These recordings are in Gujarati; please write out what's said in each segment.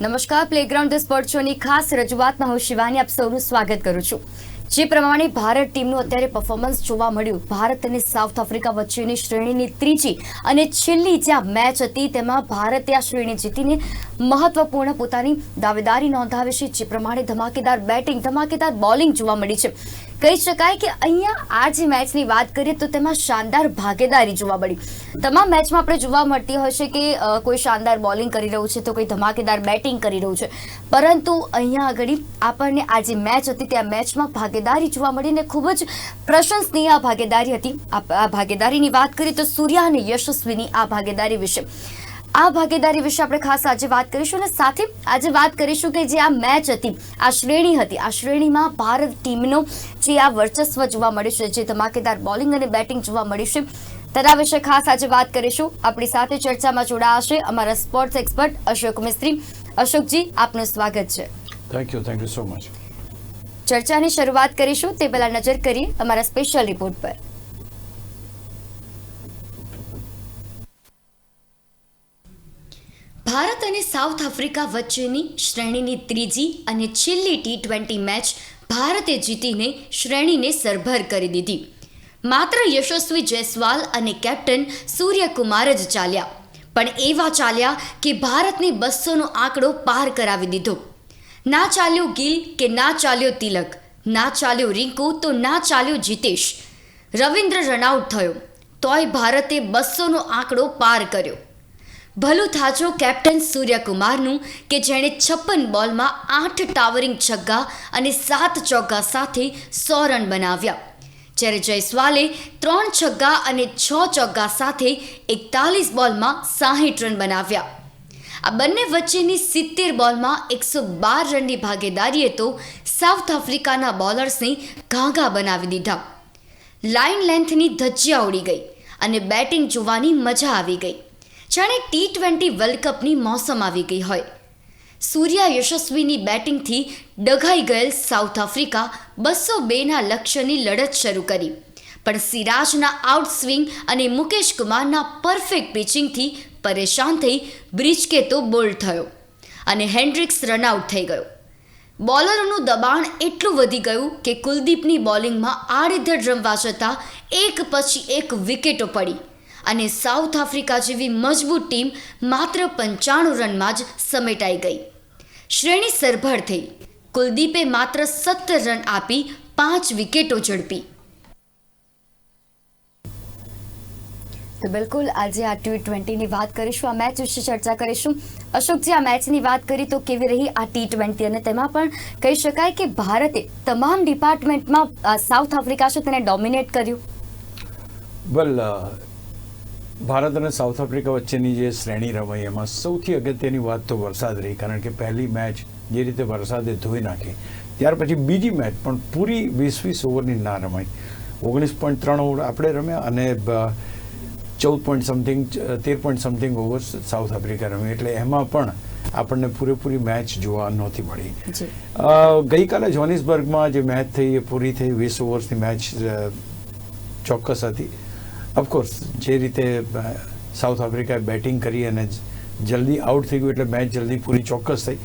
નમસ્કાર પ્લેગ્રાઉન્ડ ધ સ્પોર્ટ શોની ખાસ રજૂઆતમાં હું શિવાની આપ સૌનું સ્વાગત કરું છું. જે પ્રમાણે ભારત ટીમનું અત્યારે પરફોર્મન્સ જોવા મળ્યું. ભારત અને સાઉથ આફ્રિકા વચ્ચેની શ્રેણીની ત્રીજી અને છેલ્લી જ્યાં મેચ હતી, તેમાં ભારતે આ શ્રેણી જીતીને મહત્વપૂર્ણ પોતાની દાવેદારી નોંધાવી છે. જે પ્રમાણે ધમાકેદાર બેટિંગ ધમાકેદાર બોલિંગ જોવા મળી છે. કહી શકાય કે અહીંયા આ જે મેચની વાત કરીએ તો તેમાં શાનદાર ભાગીદારી જોવા મળી. તમામ મેચમાં આપણે જોવા મળતી હોય છે કે કોઈ શાનદાર બોલિંગ કરી રહ્યું છે, તો કોઈ ધમાકેદાર બેટિંગ કરી રહ્યું છે. પરંતુ અહીંયા આગળ આપણને આ જે મેચ હતી તે આ મેચમાં ભાગીદારી જોવા મળીને ખૂબ જ પ્રશંસનીય ભાગીદારી હતી. આ ભાગીદારીની વાત કરીએ તો સૂર્યા અને યશસ્વીની આ ભાગીદારી વિશે. આ ભાગીદારી વિશે આપણે ખાસ આજે વાત કરીશું અને સાથે આજે વાત કરીશું કે જે આ મેચ હતી આ શ્રેણી હતી આ શ્રેણીમાં ભારત ટીમનો જે આ વર્ચસ્વ જોવા મળ્યું છે જે ધમાકેદાર બોલિંગ અને બેટિંગ જોવા મળ્યું છે તેના વિશે ખાસ આજે વાત કરીશું. આપણી સાથે ચર્ચામાં જોડાશે અમારા સ્પોર્ટ્સ એક્સપર્ટ અશોક મિસ્ત્રી. અશોકજી આપનું સ્વાગત છે. Thank you thank you so much ચર્ચાની શરૂઆત કરીશું તે પહેલાં નજર કરીએ અમારા સ્પેશિયલ રિપોર્ટ પર. ભારત અને સાઉથ આફ્રિકા વચ્ચેની શ્રેણીની ત્રીજી અને છેલ્લી ટી ટ્વેન્ટી મેચ ભારતે જીતીને શ્રેણીને સરભર કરી દીધી. માત્ર યશસ્વી જયસ્વાલ અને કેપ્ટન સૂર્યકુમાર જ ચાલ્યા. પણ એવા ચાલ્યા કે ભારતને બસોનો આંકડો પાર કરાવી દીધો. ના ચાલ્યો ગિલ કે ના ચાલ્યો તિલક? ના ચાલ્યો રિંકુ તો ના ચાલ્યો જીતેશ. રવિન્દ્ર રનઆઉટ થયો. તોય ભારતે બસોનો આંકડો પાર કર્યો. ભલું થાજો કેપ્ટન સૂર્યકુમારનું કે જેણે છપ્પન બોલમાં આઠ ટાવરિંગ છગ્ગા અને સાત ચોગ્ગા સાથે સો રન બનાવ્યા. જ્યારે જયસ્વાલે ત્રણ છગ્ગા અને છ ચોગ્ગા સાથે એકતાલીસ બોલમાં સાહીઠ રન બનાવ્યા. આ બંને વચ્ચેની સિત્તેર બોલમાં એકસો બાર રનની ભાગીદારીએ તો સાઉથ આફ્રિકાના બોલર્સને ઘાઘા બનાવી દીધા. લાઇન લેન્થની ધજ્જિયા ઉડી ગઈ અને બેટિંગ જોવાની મજા આવી ગઈ. જાણે ટી ટ્વેન્ટી વર્લ્ડ કપની મોસમ આવી ગઈ હોય. સૂર્યા યશસ્વીની બેટિંગથી ડઘાઈ ગયેલ સાઉથ આફ્રિકા બસો બેના લક્ષ્યની લડત શરૂ કરી. પણ સિરાજના આઉટ સ્વિંગ અને મુકેશ કુમારના પરફેક્ટ પિચિંગથી પરેશાન થઈ બ્રિજકે તો બોલ્ડ થયો અને હેન્ડ્રિક્સ રનઆઉટ થઈ ગયો. બોલરોનું દબાણ એટલું વધી ગયું કે કુલદીપની બોલિંગમાં આડેધડ રમવા જતાં એક પછી એક વિકેટો પડી. અને સાઉથ આફ્રિકા જેવી મજબૂત ટીમ માત્ર પંચાણું રનમાં જ સમેટાઈ ગઈ. શ્રેણી સરભર થઈ. કુલદીપે માત્ર સત્તર રન આપી પાંચ વિકેટો ઝડપી. તો બિલકુલ આજે આ ટી ટ્વેન્ટીની વાત કરીશું આ મેચ વિશે ચર્ચા કરીશું. અશોકજી આ મેચની વાત કરી તો કેવી રહી આ ટી ટ્વેન્ટી અને તેમાં પણ કહી શકાય કે ભારતે તમામ ડિપાર્ટમેન્ટમાં સાઉથ આફ્રિકા છે તેને ડોમિનેટ કર્યું. વેલ ભારત અને સાઉથ આફ્રિકા વચ્ચેની જે શ્રેણી રમાઈ એમાં સૌથી અગત્યની વાત તો વરસાદ રહી કારણ કે પહેલી મેચ જે રીતે વરસાદે ધોઈ નાખી ત્યાર પછી બીજી મેચ પણ પૂરી વીસ વીસ ઓવરની ના રમાઈ. ઓગણીસ પોઈન્ટ ત્રણ ઓવર આપણે રમ્યા અને ચૌદ પોઈન્ટ સમથિંગ તેર point something over South Africa રમી. એટલે એમાં પણ આપણને પૂરેપૂરી મેચ જોવા નહોતી મળી. ગઈકાલે જોનિસબર્ગમાં જે મેચ થઈ એ પૂરી થઈ વીસ ઓવર્સની મેચ ચોક્કસ હતી. ઓફકોર્સ જે રીતે સાઉથ આફ્રિકાએ બેટિંગ કરી અને જલ્દી આઉટ થઈ ગયું એટલે મેચ જલ્દી પૂરી ચોક્કસ થઈ.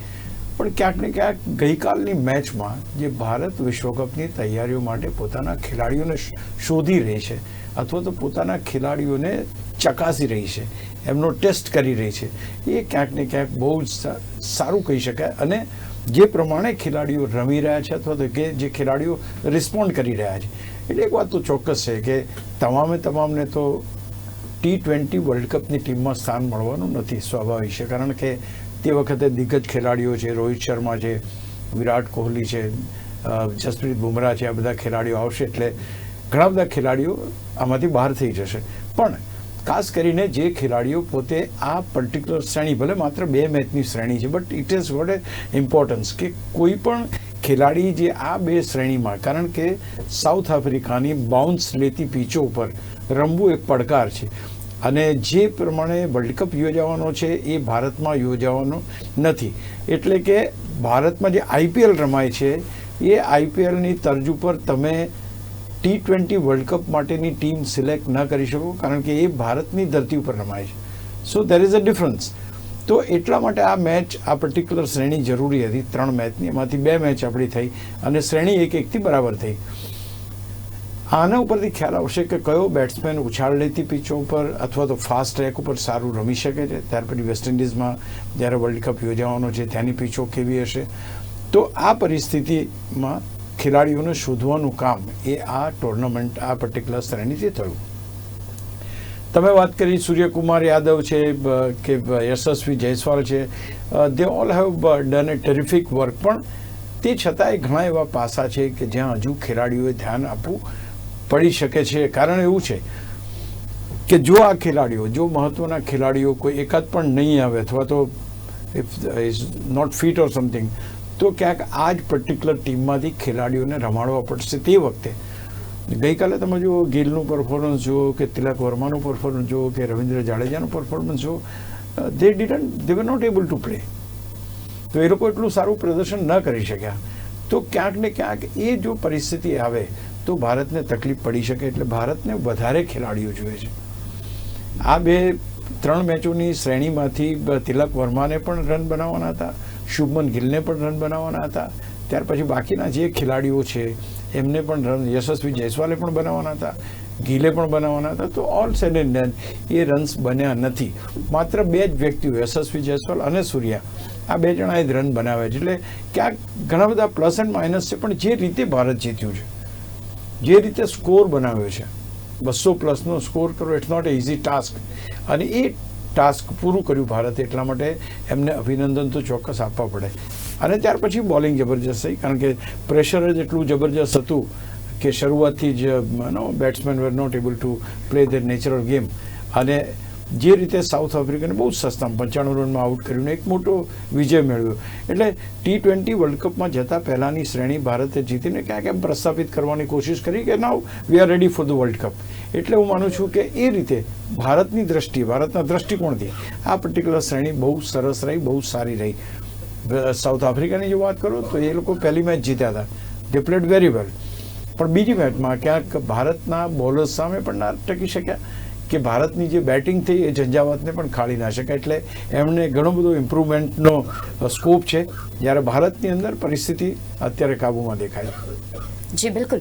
પણ ક્યાંક ને ક્યાંક ગઈકાલની મેચમાં જે ભારત વિશ્વકપની તૈયારીઓ માટે પોતાના ખેલાડીઓને શોધી રહી છે, અથવા તો પોતાના ખેલાડીઓને ચકાસી રહી છે, એમનો ટેસ્ટ કરી રહી છે, એ ક્યાંક ને ક્યાંક બહુ જ સારું કહી શકાય. અને જે પ્રમાણે ખેલાડીઓ રમી રહ્યા છે, અથવા તો કે જે ખેલાડીઓ રિસ્પોન્ડ કરી રહ્યા છે એટલે એક વાત તો ચોક્કસ છે કે તમામે તમામને તો ટી ટ્વેન્ટી વર્લ્ડ કપની ટીમમાં સ્થાન મળવાનું નથી સ્વાભાવિક છે. કારણ કે તે વખતે દિગ્ગજ ખેલાડીઓ છે, રોહિત શર્મા છે, વિરાટ કોહલી છે જસપ્રીત બુમરાહ છે, આ બધા ખેલાડીઓ આવશે એટલે ઘણા બધા ખેલાડીઓ આમાંથી બહાર થઈ જશે. પણ ખાસ કરીને જે ખેલાડીઓ પોતે આ પર્ટિક્યુલર શ્રેણી, ભલે માત્ર બે મેચની શ્રેણી છે but it is what importance કે કોઈ પણ ખેલાડી જે આ બે શ્રેણીમાં, કારણ કે સાઉથ આફ્રિકાની બાઉન્સ લેતી પીચો ઉપર રમવું એક પડકાર છે. અને જે પ્રમાણે વર્લ્ડ કપ યોજાવાનો છે, એ ભારતમાં યોજાવાનો નથી. એટલે કે ભારતમાં જે આઈપીએલ રમાય છે, એ આઈપીએલની તર્જ ઉપર તમે ટી ટ્વેન્ટી વર્લ્ડ કપ માટેની ટીમ સિલેક્ટ ન કરી શકો, કારણ કે એ ભારતની ધરતી ઉપર રમાય છે. So there is a difference તો એટલા માટે આ મેચ આ પર્ટિક્યુલર શ્રેણી જરૂરી હતી. ત્રણ મેચની, એમાંથી બે મેચ આપણી થઈ અને શ્રેણી એક એકથી બરાબર થઈ. આના ઉપરથી ખ્યાલ આવશે કે કયો બેટ્સમેન ઉછાળ લેતી પીચો ઉપર અથવા તો ફાસ્ટ ટ્રેક ઉપર સારું રમી શકે છે. ત્યાર પછી વેસ્ટ ઇન્ડિઝમાં જ્યારે વર્લ્ડ કપ યોજાવાનો છે, ત્યાંની પીચો કેવી હશે? તો આ પરિસ્થિતિમાં ખેલાડીઓને શોધવાનું કામ એ આ ટુર્નામેન્ટ આ પર્ટિક્યુલર શ્રેણીથી થયું. તમે વાત કરી સૂર્યકુમાર યાદવ છે કે યશસ્વી જયસ્વાલ છે they all have done a terrific work પણ તે છતાંય ઘણા એવા પાસા છે કે જ્યાં હજુ ખેલાડીઓએ ધ્યાન આપવું પડી શકે છે. કારણ એવું છે કે જો આ ખેલાડીઓ, જો મહત્વના ખેલાડીઓ કોઈ એકાદ પણ નહીં આવે અથવા તો if is not fit or something તો ક્યાંક આ જ પર્ટિક્યુલર ટીમમાંથી ખેલાડીઓને રમાડવા પડશે તે વખતે. ગઈકાલે તમે જુઓ, ગિલનું પરફોર્મન્સ જુઓ કે તિલક વર્માનું પરફોર્મન્સ જુઓ કે રવિન્દ્ર જાડેજાનું પરફોર્મન્સ જુઓ they didn't they were not able to play તો એ લોકો એટલું સારું પ્રદર્શન ન કરી શક્યા. તો ક્યાંક ને ક્યાંક એ જો પરિસ્થિતિ આવે, તો ભારતને તકલીફ પડી શકે એટલે ભારતને વધારે ખેલાડીઓ જોઈએ છે. આ બે, ત્રણ મેચોની શ્રેણીમાંથી તિલક વર્માને પણ રન બનાવવાના હતા, શુભમન ગિલને પણ રન બનાવવાના હતા ત્યાર પછી બાકીના જે ખેલાડીઓ છે, એમને પણ રન યશસ્વી જયસ્વાલે પણ બનાવવાના હતા, ગીલે પણ બનાવવાના હતા, તો ઓલ સેડ એન્ડ ડન એ રન્સ બન્યા નથી. માત્ર બે જ વ્યક્તિઓ, યશસ્વી જયસ્વાલ અને સૂર્યા, આ બે જણાએ જ રન બનાવ્યા છે. એટલે ક્યાંક ઘણા બધા પ્લસ એન્ડ માઇનસ છે, પણ જે રીતે ભારત જીત્યું છે, જે રીતે સ્કોર બનાવ્યો છે, બસો પ્લસનો સ્કોર કરવો it's not a easy task અને એ ટાસ્ક પૂરું કર્યું ભારતે, એટલા માટે એમને અભિનંદન તો ચોક્કસ આપવા પડે. અને ત્યાર પછી બોલિંગ જબરજસ્ત થઈ, કારણ કે પ્રેશર જ એટલું જબરજસ્ત હતું કે શરૂઆતથી જ no batsman were not able to play their natural game અને જે રીતે સાઉથ આફ્રિકાને બહુ જ સસ્તામાં પંચાણું રનમાં આઉટ કર્યું ને એક મોટો વિજય મેળવ્યો. એટલે ટી ટ્વેન્ટી વર્લ્ડ કપમાં જતાં પહેલાંની શ્રેણી ભારતે જીતીને ક્યાંક એમ પ્રસ્થાપિત કરવાની કોશિશ કરી કે now we are ready for the world cup એટલે હું માનું છું કે એ રીતે ભારતની દ્રષ્ટિએ ભારતના દ્રષ્ટિકોણથી આ પર્ટિક્યુલર શ્રેણી બહુ સરસ રહી, બહુ સારી રહી. સાઉથ આફ્રિકાની જો વાત કરું તો એ લોકો પહેલી મેચ જીત્યા હતા. દે પ્લેડ વેરી વેલ પણ બીજી મેચમાં ક્યાંક ભારતના બોલર્સ સામે પણ ના ટકી શક્યા કે ભારતની જે બેટિંગ થઈ એ ઝંઝાવાતને પણ ખાળી ના શકાય. એટલે એમને ઘણો બધો ઇમ્પ્રુવમેન્ટનો સ્કોપ છે. જ્યારે ભારતની અંદર પરિસ્થિતિ અત્યારે કાબૂમાં દેખાય. જી, બિલકુલ.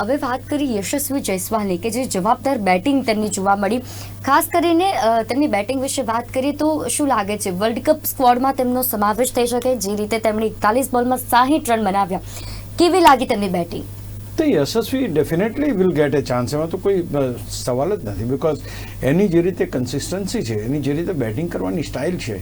હવે વાત કરી યશસ્વી જયસ્વાલની કે જે જવાબદાર બેટિંગ તેમની જોવા મળી. ખાસ કરીને તેમની બેટિંગ વિશે વાત કરીએ તો શું લાગે છે? વર્લ્ડ કપ સ્ક્વોડમાં તેમનો સમાવેશ થઈ શકે? જે રીતે તેમણે એકતાલીસ બોલમાં સાહીઠ રન બનાવ્યા. કેવી લાગી તેમની બેટિંગ? તો Yashasvi definitely will get a chance એમાં તો કોઈ સવાલ જ નથી. બિકોઝ એની જે રીતે કન્સિસ્ટન્સી છે, એની જે રીતે બેટિંગ કરવાની સ્ટાઇલ છે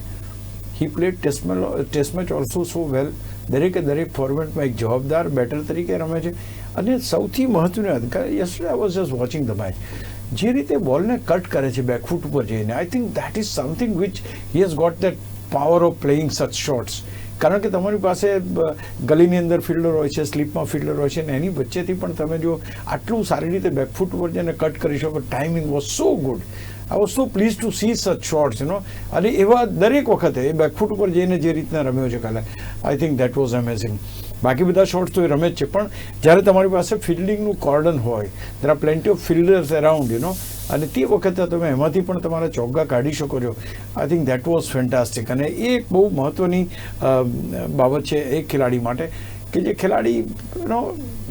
he played test test match also so well દરેકે દરેક ફોર્મેટમાં એક જવાબદાર બેટર તરીકે રમે છે. અને સૌથી મહત્વની વાત yesterday I was just watching the match જે રીતે બોલને કટ કરે છે બેકફૂટ ઉપર જઈને I think that is something which he has got that power of playing such shots કારણ કે તમારી પાસે ગલીની અંદર ફિલ્ડર હોય છે સ્લીપમાં ફિલ્ડર હોય છે, અને એની વચ્ચેથી પણ તમે જો આટલું સારી રીતે બેકફૂટ ઉપર જઈને કટ કરી શકો timing was so good I was so please to see such shots no અને એવા દરેક વખતે એ બેકફૂટ ઉપર જઈને જે રીતના રમ્યો છે કાલે I think that was amazing બાકી બધા શોર્ટ્સ તો એ રમે જ છે, પણ જ્યારે તમારી પાસે ફિલ્ડિંગનું કોર્ડન હોય there are plenty of fielders around you know અને તે વખતે તમે એમાંથી પણ તમારા ચોગ્ગા કાઢી શકો છો. I think that was fantastic અને એ એક બહુ મહત્ત્વની બાબત છે એક ખેલાડી માટે. કે જે ખેલાડીનો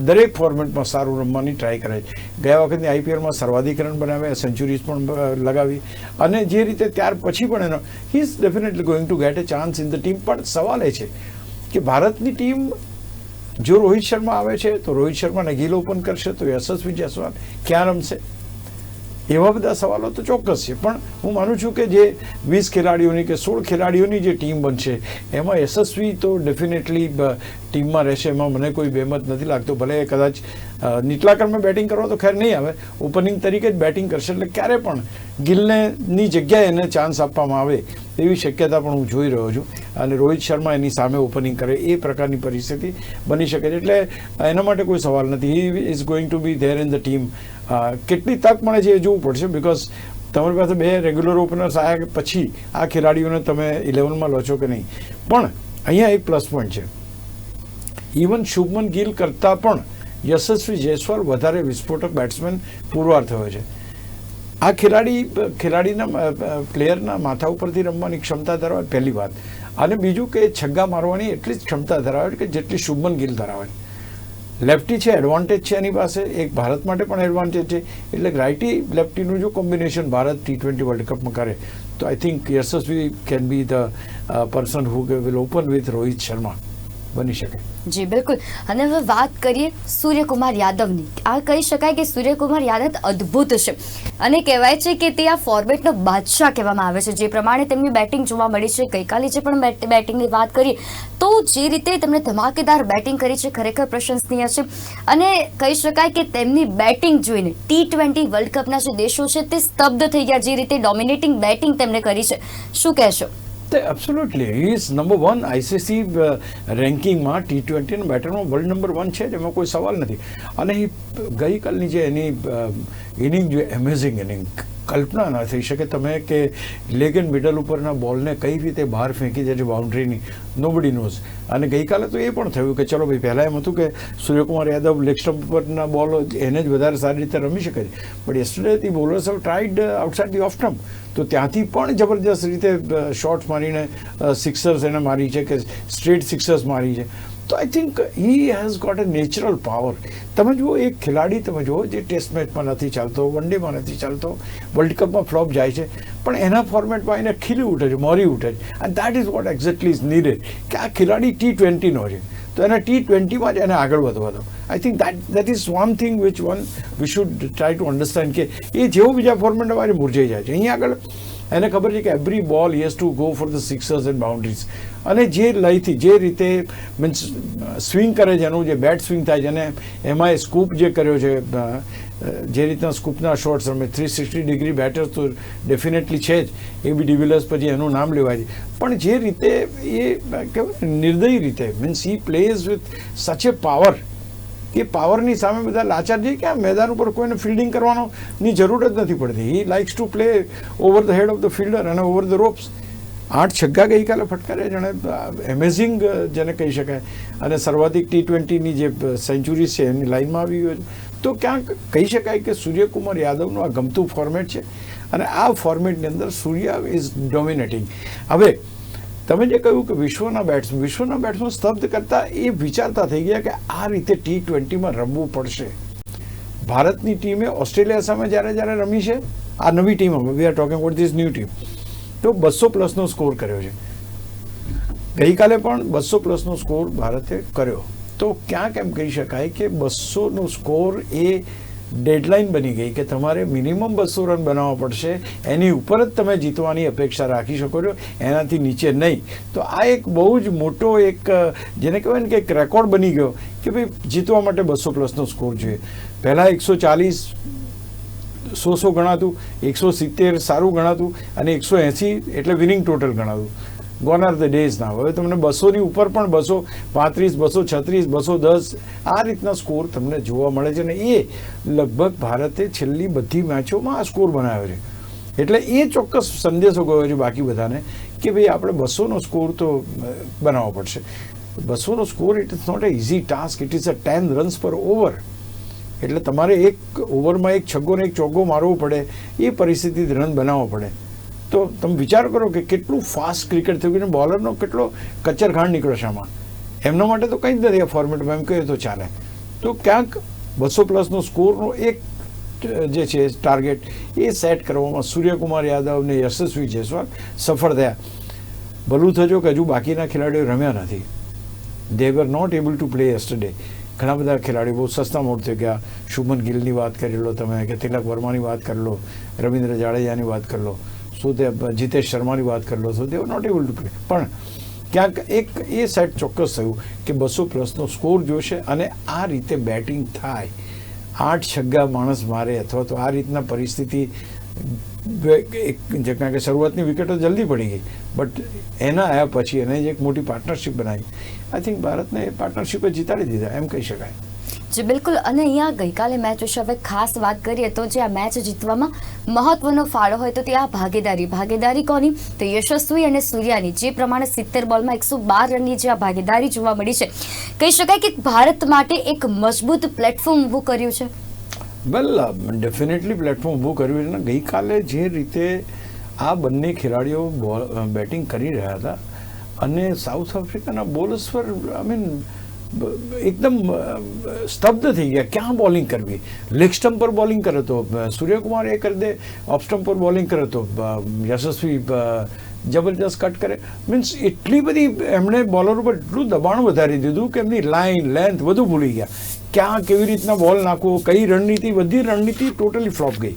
દરેક ફોર્મેટમાં સારું રમવાની ટ્રાય કરે છે. ગયા વખતની આઈપીએલમાં સર્વાધિક રન બનાવ્યા સેન્ચુરીઝ પણ લગાવી અને જે રીતે ત્યાર પછી પણ એનો he is definitely going to get a chance in the team પણ સવાલ એ છે કે ભારતની ટીમ જો રોહિત શર્મા આવે છે, તો રોહિત શર્માને ગીલ ઓપન કરશે, તો યશસ્વી જયસ્વાલ ક્યાં રમશે? એવા બધા સવાલો તો ચોક્કસ છે. પણ હું માનું છું કે જે વીસ ખેલાડીઓની કે સોળ ખેલાડીઓની જે ટીમ બનશે, એમાં યશસ્વી તો ડેફિનેટલી ટીમમાં રહેશે. એમાં મને કોઈ બેમત નથી લાગતો. ભલે કદાચ નીચલા ક્રમે બેટિંગ કરવા તો ખેર નહીં આવે. ઓપનિંગ તરીકે જ બેટિંગ કરશે એટલે ક્યારે પણ ગિલને ની જગ્યાએ એને ચાન્સ આપવામાં આવે એવી શક્યતા પણ હું જોઈ રહ્યો છું. અને રોહિત શર્મા એની સામે ઓપનિંગ કરે એ પ્રકારની પરિસ્થિતિ બની શકે છે. એટલે એના માટે કોઈ સવાલ નથી. He is going to be there in the team કેટલી તક મળે છે એ જોવું પડશે બિકોઝ તમારી પાસે બે રેગ્યુલર ઓપનર્સ આવ્યા પછી આ ખેલાડીઓને તમે ઇલેવનમાં લો છો કે નહીં. પણ અહીંયા એક પ્લસ પોઈન્ટ છે. ઇવન શુભમન ગિલ કરતાં પણ યશસ્વી જયસ્વાલ વધારે વિસ્ફોટક બેટ્સમેન પુરવાર થયો છે. આ ખેલાડી, ખેલાડીના પ્લેયરના માથા ઉપરથી રમવાની ક્ષમતા ધરાવે પહેલી વાત. અને બીજું કે છગ્ગા મારવાની એટલી જ ક્ષમતા ધરાવે કે જેટલી શુભમન ગિલ ધરાવે. લેફ્ટી છે એડવાન્ટેજ છે એની પાસે. એક ભારત માટે પણ એડવાન્ટેજ છે. એટલે રાઇટી લેફ્ટીનું જો combination Bharat T twenty world કપમાં કરે, તો I think Yashasvi can be the person who will open with Rohit Sharma. બની શકે. જી, બિલકુલ. અને હવે વાત કરીએ સૂર્યકુમાર યાદવની. આ કહી શકાય કે સૂર્યકુમાર યાદવ અદ્ભુત છે. અને કહેવાય છે કે તે આ ફોર્મેટનો બાદશાહ કહેવામાં આવે છે. જે પ્રમાણે તેમની બેટિંગ જોવા મળી છે. ગઈકાલે જે પણ બેટ- બેટિંગની વાત કરીએ, તો જે રીતે તેમણે ધમાકેદાર બેટિંગ કરી છે, ખરેખર પ્રશંસનીય છે. અને કહી શકાય કે તેમની બેટિંગ જોઈને ટી ટ્વેન્ટી વર્લ્ડ કપના જે દેશો છે, તે સ્તબ્ધ થઈ ગયા. જે રીતે ડોમિનેટિંગ બેટિંગ તેમણે કરી છે. શું કહેશો? Absolutely is number one ICC રેન્કિંગમાં T ટ્વેન્ટીના બેટરમાં વર્લ્ડ નંબર વન છે, જેમાં કોઈ સવાલ નથી. અને ગઈકાલની જે એની ઇનિંગ જે એમેઝિંગ ઇનિંગ કલ્પના ના થઈ શકે તમે કે લેગ એન્ડ મિડલ ઉપરના બોલને કઈ રીતે બહાર ફેંકી દે છે બાઉન્ડ્રીની નોબડી નોઝ અને ગઈકાલે તો એ પણ થયું કે ચલો ભાઈ, પહેલાં એમ હતું કે સૂર્યકુમાર યાદવ લેગ સ્ટમ્પ ઉપરના બોલ એને જ વધારે સારી રીતે રમી શકે છે. But yesterday the bowlers have tried outside the off stump તો ત્યાંથી પણ જબરજસ્ત રીતે શોર્ટ્સ મારીને સિક્સર્સ એને મારી છે કે સ્ટ્રેટ સિક્સર્સ મારી છે. તો I think he has got a natural power તમે જુઓ, એક ખેલાડી તમે જુઓ, જે ટેસ્ટ મેચમાં નથી ચાલતો વન ડેમાં નથી ચાલતો વર્લ્ડ કપમાં ફ્લોપ જાય છે, પણ એના ફોર્મેટમાં એને ખીલી ઉઠે છે, મોરી ઉઠે છે. અને that is what exactly is needed કે આ ખેલાડી ટી ટ્વેન્ટીનો છે. તો એને ટી ટ્વેન્ટીમાં જ એને આગળ વધવા દો. I think that that is one thing which one we should try to understand કે એ જેવો બીજા ફોર્મેટમાં મારી મૂર્જાઈ જાય છે. અહીંયા આગળ એને ખબર છે કે every ball yes to go for the sixers and boundaries અને જે લયથી, જે રીતે મીન્સ સ્વિંગ કરે છે, એનું જે બેટ સ્વિંગ થાય છે અને એમાં એ સ્કૂપ જે કર્યો છે જે રીતના સ્કૂપના શોર્ટ્સ રમે થ્રી સિક્સટી ડિગ્રી બેટર તો ડેફિનેટલી છે જ, એ બી ડિવિલર્સ પછી એનું નામ લેવાય છે. પણ જે રીતે એ નિર્દયી રીતે મીન્સ હી પ્લેઝ વિથ સચ એ પાવર એ પાવરની સામે બધા લાચાર છે કે આ મેદાન ઉપર કોઈને ફિલ્ડિંગ કરવાનોની જરૂર જ નથી પડતી. He likes to play over the head of the fielder અને ઓવર ધ રોપ્સ આઠ છગ્ગા ગઈકાલે ફટકારે, જેણે એમેઝિંગ જેને કહી શકાય. અને સર્વાધિક ટી ટ્વેન્ટીની જે સેન્ચુરી છે, એની લાઇનમાં આવી ગયો તો ક્યાંક કહી શકાય કે સૂર્યકુમાર યાદવનું આ ગમતું ફોર્મેટ છે. અને આ ફોર્મેટની અંદર સૂર્ય ઇઝ ડોમિનેટિંગ હવે તમે જે કહ્યું કે વિશ્વના બેટ્સમેન વિશ્વના બેટ્સમેન સ્તબ્ધ કરતા એ વિચારતા થઈ ગયા કે આ રીતે ટી ટ્વેન્ટીમાં રમવું પડશે. ભારતની ટીમે ઓસ્ટ્રેલિયા સામે જ્યારે જ્યારે રમી છે, આ નવી team we are talking about this new team તો બસો પ્લસનો સ્કોર કર્યો છે. ગઈકાલે પણ બસો પ્લસનો સ્કોર ભારતે કર્યો. તો ક્યાંક એમ કહી શકાય કે બસોનો સ્કોર એ ડેડલાઇન બની ગઈ કે તમારે મિનિમમ બસો રન બનાવવા પડશે. એની ઉપર જ તમે જીતવાની અપેક્ષા રાખી શકો છો, એનાથી નીચે નહીં. તો આ એક બહુ જ મોટો એક જેને કહેવાય ને કે એક રેકોર્ડ બની ગયો કે ભાઈ જીતવા માટે બસો પ્લસનો સ્કોર જોઈએ. પહેલાં એકસો ચાલીસ સો સો ગણાતું, એકસો સિત્તેર સારું ગણાતું અને એકસો એંસી એટલે વિનિંગ ટોટલ ગણાતું. ગોન આર ધ ડેઝ ના હવે તમને બસોની ઉપર પણ બસો, પાંત્રીસ, બસો, છત્રીસ, બસો, દસ, આ રીતના સ્કોર તમને જોવા મળે છે અને એ લગભગ ભારતે છેલ્લી બધી મેચોમાં આ સ્કોર બનાવ્યો છે. એટલે એ ચોક્કસ સંદેશો ગયો છે બાકી બધાને કે ભાઈ આપણે બસોનો સ્કોર તો બનાવવો પડશે. બસોનો score it is not a easy task it is a ten runs per over એટલે તમારે એક ઓવરમાં એક છગ્ગો ને એક ચોગ્ગો મારવો પડે. એ પરિસ્થિતિથી રન બનાવવો પડે. તો તમે વિચાર કરો કે કેટલું ફાસ્ટ ક્રિકેટ થયું અને બોલરનો કેટલો કચરઘાણ નીકળે છે આમાં. એમના માટે તો કંઈ જ નથી આ ફોર્મેટમાં એમ કહીએ તો ચાલે. તો ક્યાંક બસો પ્લસનો સ્કોરનો એક જે છે ટાર્ગેટ એ સેટ કરવામાં સૂર્યકુમાર યાદવ અને યશસ્વી જયસ્વાલ સફળ થયા. ભલું થજો કે હજુ બાકીના ખેલાડીઓ રમ્યા નથી. They were not able to play yesterday ઘણા બધા ખેલાડીઓ બહુ સસ્તા મોડ થઈ ગયા. શુભમન ગિલની વાત કરી લો તમે, કે તિલક વર્માની વાત કરી લો, રવિન્દ્ર જાડેજાની વાત કરી લો. શું તે જીતેશ શર્માની વાત કરી લો તો દે નોટ એબલ ટુ પણ ક્યાંક એક એ સેટ ચોક્કસ થયું કે બસો પ્લસનો સ્કોર જોશે અને આ રીતે બેટિંગ થાય, આઠ છગ્ગા માણસ મારે અથવા તો આ રીતના પરિસ્થિતિ, એક જે કારણ કે શરૂઆતની વિકેટો જલ્દી પડી ગઈ બટ એના આવ્યા પછી એને જ એક મોટી પાર્ટનરશિપ બનાવી. આઈ થિંક ભારતને એ પાર્ટનરશિપે જીતાડી દીધા, એમ કહી શકાય. જી બિલકુલ, અને અહીંયા ગઈકાલે મેચ વિશે હવે ખાસ વાત કરીએ તો જે આ મેચ જીતવામાં મહત્વનો ફાળો હોય તો તે આ ભાગીદારી. ભાગીદારી કોની? તો યશસ્વી અને સૂર્યાની. જે પ્રમાણે સિત્તેર બોલમાં એકસો બાર રનની જે આ ભાગીદારી જોવા મળી છે. કહી શકાય કે ભારત માટે એક મજબૂત પ્લેટફોર્મ ઊભું કર્યું છે. વેલ ડેફિનેટલી પ્લેટફોર્મ ઊભું કર્યું છે. ગઈકાલે જે રીતે આ બંને ખેલાડીઓ બેટિંગ કરી રહ્યા હતા, અને સાઉથ આફ્રિકાના બોલર્સ પર આઈ મીન એકદમ સ્તબ્ધ થઈ ગયા. ક્યાં બોલિંગ કરવી? લેગ સ્ટમ્પ પર બોલિંગ કરે તો સૂર્યકુમાર એ કરી દે. ઓફ સ્ટમ્પ પર બોલિંગ કરે તો યશસ્વી જબરજસ્ત કટ કરે. મીન્સ એટલી બધી એમણે બોલર ઉપર એટલું દબાણ વધારી દીધું કે એમની લાઇન લેન્થ બધું ભૂલી ગયા. ક્યાં કેવી રીતના બોલ નાખવો, કઈ રણનીતિ, બધી રણનીતિ ટોટલી ફ્લોપ ગઈ.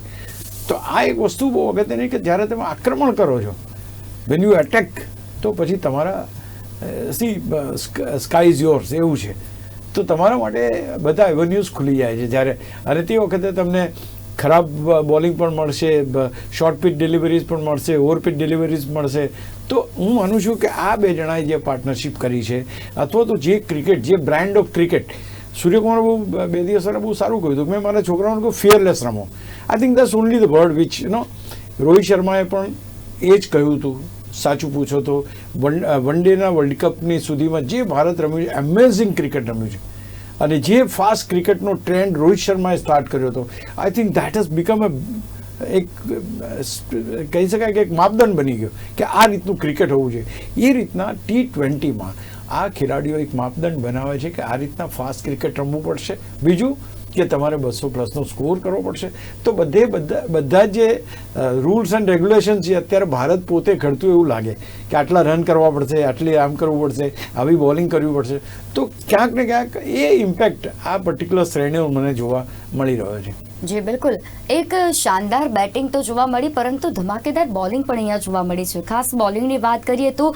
તો આ એક વસ્તુ બહુ અગત્યની કે જ્યારે તમે આક્રમણ કરો છો વેન યુ એટેક તો પછી તમારા સી સ્કાય ઇઝ યોર્સ, એવું છે. તો તમારા માટે બધા એવન્યુઝ ખુલી જાય છે. જ્યારે અને તે વખતે તમને ખરાબ બોલિંગ પણ મળશે શોર્ટ પિચ ડિલિવરીઝ પણ મળશે, ઓવર ડિલિવરીઝ મળશે. તો હું માનું છું કે આ બે જણાએ જે પાર્ટનરશિપ કરી છે, અથવા તો જે ક્રિકેટ, જે બ્રાન્ડ ઓફ ક્રિકેટ, સૂર્યકુમાર બહુ બે દિવસ પહેલાં બહુ સારું કહ્યું હતું. મેં મારા છોકરાઓને કહ્યું ફિયરલેસ રમો. I think this only the word which you know Rohit શર્માએ પણ એ જ કહ્યું હતું. સાચું પૂછો તો વન વન ડેના વર્લ્ડ કપની સુધીમાં જે ભારત રમ્યું છે એમેઝિંગ ક્રિકેટ રમ્યું છે. અને જે ફાસ્ટ ક્રિકેટનો ટ્રેન્ડ રોહિત શર્માએ સ્ટાર્ટ કર્યો હતો I think that has become a એક, કહી શકાય કે એક માપદંડ બની ગયો કે આ રીતનું ક્રિકેટ હોવું જોઈએ. એ રીતના ટી ટ્વેન્ટીમાં આ ખેલાડીઓ એક માપદંડ બનાવે છે કે આ રીતના ફાસ્ટ ક્રિકેટ રમવું પડશે. બીજું કે તમારે બસો પ્લસનો સ્કોર કરવો પડશે. તો બધે બધા બધા જે રૂલ્સ એન્ડ રેગ્યુલેશન છે અત્યારે ભારત પોતે ઘડતું એવું લાગે કે આટલા રન કરવા પડશે, આટલી આમ કરવું પડશે, આવી બોલિંગ કરવી પડશે. તો ક્યાંક ને ક્યાંક એ ઇમ્પેક્ટ આ પર્ટિક્યુલર શ્રેણીઓ મને જોવા મળી રહ્યો છે. જી, બિલકુલ. એક શાનદાર બેટિંગ તો જોવા મળી, પરંતુ ધમાકેદાર બોલિંગ પણ અહીંયા જોવા મળી છે. ખાસ બોલિંગની વાત કરીએ તો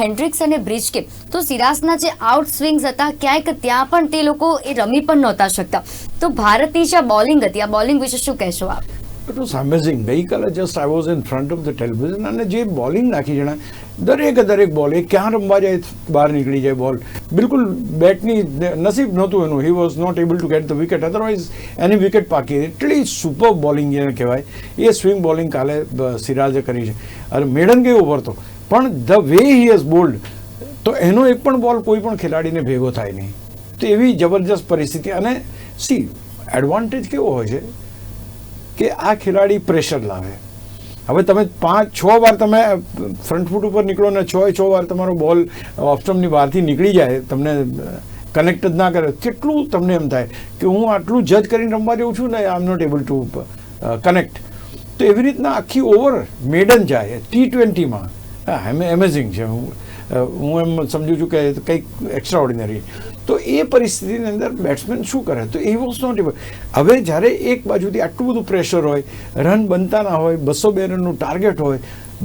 હેન્ડ્રિક્સ અને બ્રિજકે તો સિરાસના જે આઉટ સ્વિંગ્સ હતા, ક્યાંક ત્યાં પણ તે લોકો એ રમી પણ નહોતા શકતા. તો ભારતની જે બોલિંગ હતી, આ બોલિંગ વિશે શું કહેશો આપ? ઇટ વોઝ અમેઝિંગ ગઈકાલે just I was in front of the television અને જે બોલિંગ નાખી જણા દરેકે દરેક બોલ એ ક્યાં રમવા જાય બહાર નીકળી જાય બોલ બિલકુલ બેટની નસીબ નહોતું એનું he was not able to get the wicket otherwise any wicket પાકી એટલી સુપર બોલિંગ જેને કહેવાય એ સ્વિંગ બોલિંગ કાલે સિરાજે કરી છે અરે મેડન ગયો ઓવર પણ the way he has bowled તો એનો એક પણ બોલ કોઈ પણ ખેલાડીને ભેગો થાય નહીં તો એવી જબરજસ્ત પરિસ્થિતિ અને સી એડવાન્ટેજ કેવો હોય છે કે આ ખેલાડી પ્રેશર લાવે. હવે તમે પાંચ, છ વાર તમે ફ્રન્ટ ફૂટ ઉપર નીકળો ને છ છ વાર તમારો બોલ ઓફસ્ટમની બહારથી નીકળી જાય, તમને કનેક્ટ જ ના કરે. કેટલું તમને એમ થાય કે હું આટલું જજ કરીને રમવા જઉં છું ને I am not able to connect તો એવી રીતના આખી ઓવર મેડન જાય ટી ટ્વેન્ટીમાં હા, એમ એમેઝિંગ છે. હું હું એમ સમજુ છું કે કંઈક એક્સ્ટ્રા ઓર્ડિનરી તો એ પરિસ્થિતિની અંદર બેટ્સમેન શું કરે? તો એ વોઝ નોટ એબલ હવે જ્યારે એક બાજુથી આટલું બધું પ્રેશર હોય રન બનતા ના હોય, બસો બે રનનું ટાર્ગેટ હોય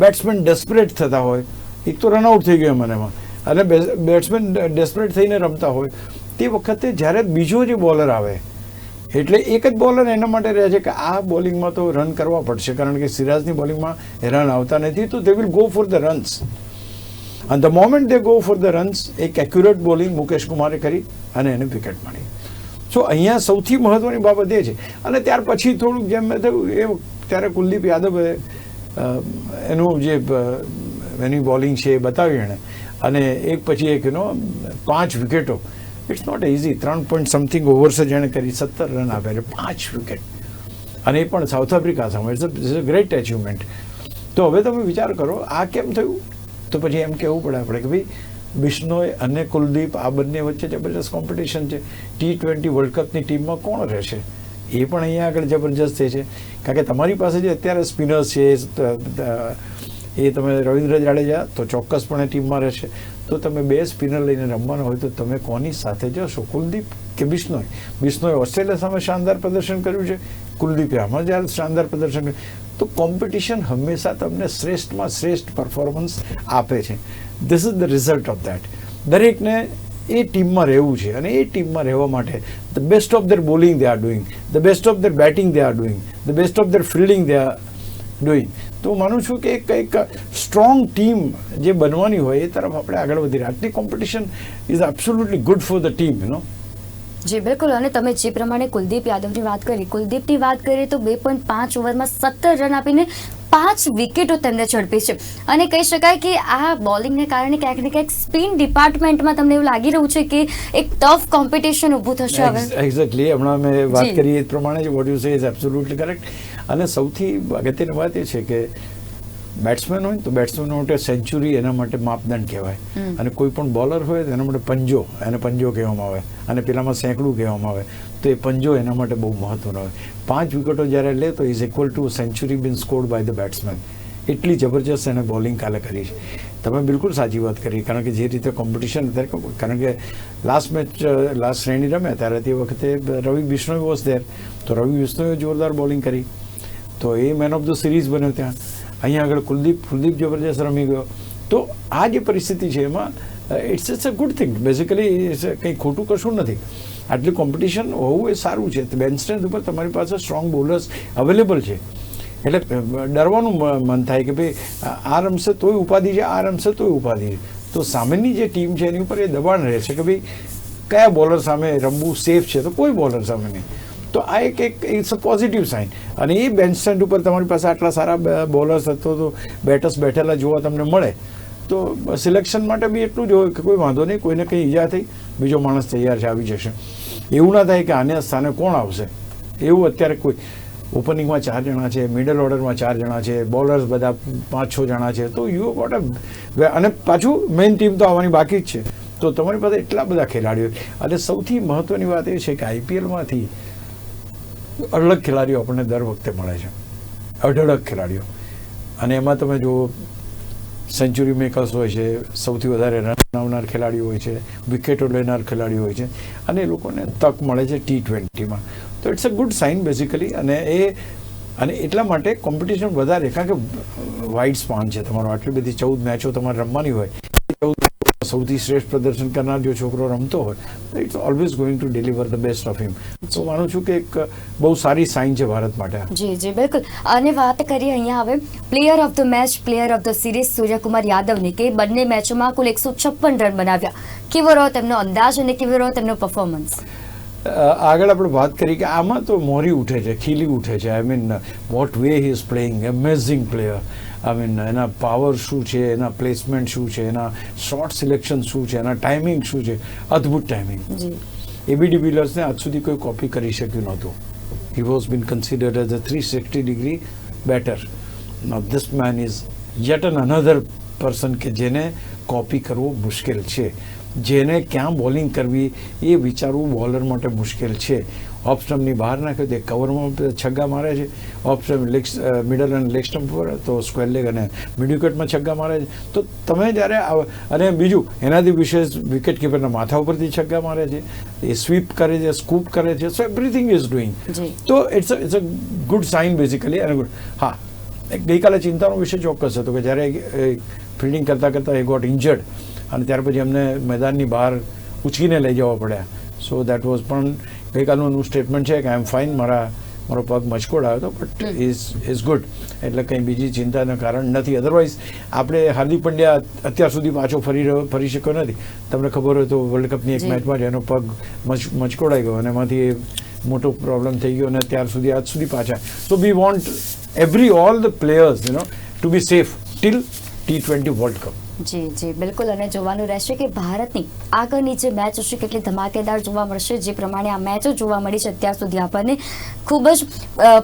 બેટ્સમેન ડેસ્પરેટ થતા હોય, એક તો રનઆઉટ થઈ ગયો મને એમાં. અને બેટ્સમેન ડેસ્પરેટ થઈને રમતા હોય. તે વખતે જ્યારે બીજો જે બોલર આવે, એટલે એક જ બોલર એના માટે રહે છે કે આ બોલિંગમાં તો રન કરવા પડશે. કારણ કે સિરાજની બોલિંગમાં રન આવતા નથી, તો they will go for the runs અને the moment they go for the runs એક એક્યુરેટ બોલિંગ મુકેશ કુમારે કરી અને એને વિકેટ મળી. સો અહીંયા સૌથી મહત્વની બાબત એ છે. અને ત્યાર પછી થોડુંક જેમ મેં થયું, એ ત્યારે કુલદીપ યાદવે એનું જે એની બોલિંગ છે એ બતાવી એણે. અને એક પછી એક, એનો, પાંચ વિકેટો ઇટ્સ નોટ ઇઝી ત્રણ પોઈન્ટ સમથિંગ ઓવર્સ જ એણે કરી, સત્તર રન આપ્યા. છે પાંચ વિકેટ અને એ પણ સાઉથ આફ્રિકા સામે. ઇટ્સ અ ગ્રેટ એચિવમેન્ટ તો હવે તમે વિચાર કરો, આ કેમ થયું? તો પછી એમ કહેવું પડે આપણે કે ભાઈ બિશ્નોય અને કુલદીપ આ બંને વચ્ચે જબરજસ્ત કોમ્પિટિશન છે. ટી ટ્વેન્ટી વર્લ્ડ કપની ટીમમાં કોણ રહેશે? એ પણ અહીંયા આગળ જબરજસ્ત છે. કારણ કે તમારી પાસે જે અત્યારે સ્પિનર્સ છે, એ તમે રવિન્દ્ર જાડેજા, તો ચોક્કસપણે ટીમમાં રહેશે. તો તમે બે સ્પિનર લઈને રમવાના હોય તો તમે કોની સાથે જશો? કુલદીપ કે બિશ્નોય બિશ્નોય ઓસ્ટ્રેલિયા સામે શાનદાર પ્રદર્શન કર્યું છે. કુલદીપે આમાં જ્યારે શાનદાર પ્રદર્શન કર્યું. તો કોમ્પિટિશન હંમેશા તમને શ્રેષ્ઠમાં શ્રેષ્ઠ પરફોર્મન્સ આપે છે. This is the result of that દરેકને એ ટીમમાં રહેવું છે અને એ ટીમમાં રહેવા માટે the best of their bowling they are doing the best of their batting they are doing the best of their fielding they are doing તો માનું છું કે એક સ્ટ્રોંગ ટીમ જે બનવાની હોય એ તરફ આપણે આગળ વધી રહ્યા. આટલી competition is absolutely good for the team you know જી બિલકુલ. અને તમે જે પ્રમાણે કુલદીપ યાદવની વાત કરી કુલદીપની વાત કરીએ તો બે પોઈન્ટ પાંચ ઓવરમાં સત્તર રન આપીને પાંચ વિકેટો તેમને ઝડપી છે. અને કહી શકાય કે આ બોલિંગને કારણે ક્યાંક ને ક્યાંક સ્પિન ડિપાર્ટમેન્ટમાં તમને એવું લાગી રહ્યું છે કે એક ટફ કોમ્પિટિશન ઊભું થશે હવે. એક્ઝેક્ટલી હમણાં મેં વાત કરી એ પ્રમાણે what you say is absolutely correct અને સૌથી અગત્યની વાત એ છે કે બેટ્સમેન હોય તો બેટ્સમેન માટે સેન્ચુરી એના માટે માપદંડ કહેવાય. અને કોઈ પણ બોલર હોય એના માટે પંજો એને પંજો કહેવામાં આવે. અને પેલામાં સેંકડું કહેવામાં આવે. તો એ પંજો એના માટે બહુ મહત્વનો હોય. પાંચ વિકેટો જ્યારે લે તો is equal to century been scored by the batsman એટલી જબરજસ્ત એને બોલિંગ કાલે કરી છે. તમે બિલકુલ સાચી વાત કરી. કારણ કે જે રીતે કોમ્પિટિશન અત્યારે કારણ કે લાસ્ટ મેચ લાસ્ટ શ્રેણી રમ્યા ત્યારે તે વખતે રવિ બિશ્નોઈ વોઝ ધેર તો રવિ બિશ્નોઈએ જોરદાર બોલિંગ કરી. તો એ મેન ઓફ ધ સિરીઝ બન્યો ત્યાં. અહીંયા આગળ કુલદીપ કુલદીપ જબરજસ્ત રમી ગયો. તો આ જે પરિસ્થિતિ છે એમાં it's it's a good thing basically કંઈ ખોટું કશું નથી. આટલી કોમ્પિટિશન હોવું એ સારું છે. બેન્ચ સ્ટ્રેન્થ ઉપર તમારી પાસે સ્ટ્રોંગ બોલર્સ અવેલેબલ છે. એટલે ડરવાનું મન થાય કે ભાઈ, આ રમશે તોય ઉપાધિ છે, આ રમશે તોય ઉપાધિ છે. તો સામેની જે ટીમ છે એની ઉપર એ દબાણ રહે છે કે ભાઈ, કયા બોલર સામે રમવું સેફ છે? તો કોઈ બોલર સામે નહીં. તો આ એક એક ઇટ્સ અ પોઝિટિવ સાઇન અને એ બેન્ચ સ્ટેન્ડ ઉપર તમારી પાસે આટલા સારા બોલર્સ હતો તો બેટર્સ બેઠેલા જોવા તમને મળે. તો સિલેક્શન માટે બી એટલું જ હોય કે કોઈ વાંધો નહીં, કોઈને કંઈ ઈજા થઈ, બીજો માણસ તૈયાર છે, આવી જશે. એવું ના થાય કે આને સ્થાને કોણ આવશે. એવું અત્યારે કોઈ ઓપનિંગમાં ચાર જણા છે મિડલ ઓર્ડરમાં ચાર જણા છે બોલર્સ બધા પાંચ છ જણા છે, તો યુ વોટ અને પાછું મેઇન ટીમ તો આવવાની બાકી જ છે. તો તમારી પાસે એટલા બધા ખેલાડીઓ અને સૌથી મહત્વની વાત એ છે કે આઈપીએલમાંથી અઢળક ખેલાડીઓ આપણને દર વખતે મળે છે. અઢળક ખેલાડીઓ. અને એમાં તમે જુઓ સેન્ચુરી મેકર્સ હોય છે, સૌથી વધારે રન બનાવનાર ખેલાડીઓ હોય છે વિકેટો લેનાર ખેલાડીઓ હોય છે, અને એ લોકોને તક મળે છે ટી ટ્વેન્ટીમાં તો it's a good sign basically અને એ, અને એટલા માટે કોમ્પિટિશન વધારે, કારણ કે વાઇડ સ્પાન છે તમારો. આટલી બધી ચૌદ મેચો તમારે રમવાની હોય સૌથી શ્રેષ્ઠ પ્રદર્શન કરનાર જો છોકરો રમતો હોય તો it's always going to deliver the best of him so માનું છું કે એક બહુ સારી સાઇન છે ભારત માટે. જી જી બિલકુલ. અને વાત કરીએ અહીંયા હવે player of the match player of the series Suryakumar યાદવની કે બંને મેચોમાં કુલ એકસો છપ્પન રન બનાવ્યા. કેવો રહ્યો તેમનો અંદાજ અને કેવો રહ્યો તેમનો પરફોર્મન્સ આગળ આપણે વાત કરી કે આમાં તો મોરી ઉઠે છે ખીલી ઉઠે છે. I mean what way he is playing amazing player I mean એના પાવર શું છે એના પ્લેસમેન્ટ શું છે એના શોર્ટ સિલેક્શન શું છે એના ટાઈમિંગ શું છે? અદ્ભુત ટાઈમિંગ એબી ડિવિલર્સને આજ સુધી કોઈ કોપી કરી શક્યું નહોતું. He was been considered as a three sixty degree batter this man is yet an another person કે જેને કોપી કરવું મુશ્કેલ છે. જેને ક્યાં બોલિંગ કરવી એ વિચારવું બોલર માટે મુશ્કેલ છે. ઓફ સ્ટમ્પની બહાર નાખ્યો તે કવરમાં છગ્ગા મારે છે. ઓફ સ્ટમ્પ લેગ મિડલ અને લેગ સ્ટમ્પ પર તો સ્ક્વેર લેગ અને મિડિકેટમાં છગ્ગા મારે છે. તો તમે જ્યારે અને બીજું એનાથી વિશેષ વિકેટ કીપરના માથા ઉપરથી છગ્ગા મારે છે. એ સ્વીપ કરે છે સ્કૂપ કરે છે. સો એવરીથિંગ ઇઝ ડુઈંગ તો it's a it's a good sign basically અને ગુડ હા. ગઈકાલે ચિંતાનો વિષય ચોક્કસ હતો કે જ્યારે ફિલ્ડિંગ કરતાં કરતાં એ ગોટ ઇન્જર્ડ અને ત્યાર પછી અમને મેદાનની બહાર ઉચકીને લઈ જવા પડ્યા. સો દેટ વોઝ પણ ગઈકાલનું એનું સ્ટેટમેન્ટ છે કે આઈ એમ ફાઇન મારા મારો પગ મચકોડ આવ્યો હતો બટ ઇઝ ઇઝ ગુડ એટલે કંઈ બીજી ચિંતાના કારણ નથી. અધરવાઇઝ આપણે હાર્દિક પંડ્યા અત્યાર સુધી પાછો ફરી રહ્યો ફરી શક્યો નથી. તમને ખબર હોય તો વર્લ્ડ કપની એક મેચમાં જ એનો પગ મચ મચકોડાઈ ગયો અને એમાંથી એ મોટો પ્રોબ્લેમ થઈ ગયો અને ત્યાર સુધી આજ સુધી પાછા. So we want every all the players you know to be safe till T twenty World Cup જી જી, બિલકુલ. અને જોવાનું રહેશે કે ભારતની આગળની જે મેચ હશે, કેટલી ધમાકેદાર જોવા મળશે. જે પ્રમાણે આ મેચો જોવા મળી છે, અત્યાર સુધી આપણને ખૂબ જ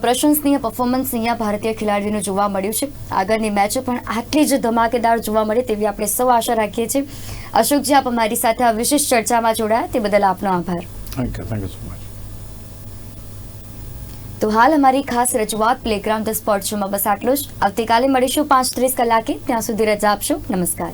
પ્રશંસનીય પરફોર્મન્સ અહીંયા ભારતીય ખેલાડીઓનું જોવા મળ્યું છે. આગળની મેચો પણ આટલી જ ધમાકેદાર જોવા મળે તેવી આપણે સૌ આશા રાખીએ છીએ. અશોકજી, આપ અમારી સાથે આ વિશેષ ચર્ચામાં જોડાયા. તે બદલ આપનો આભાર. Thank you thank you so much તો હાલ અમારી ખાસ રજૂઆત પ્લેગ્રાઉન્ડ ધ સ્પોર્ટ શોમાં બસ આટલું જ. આવતીકાલે મળીશું પાંચ ત્રીસ કલાકે. ત્યાં સુધી રજા આપશો. નમસ્કાર.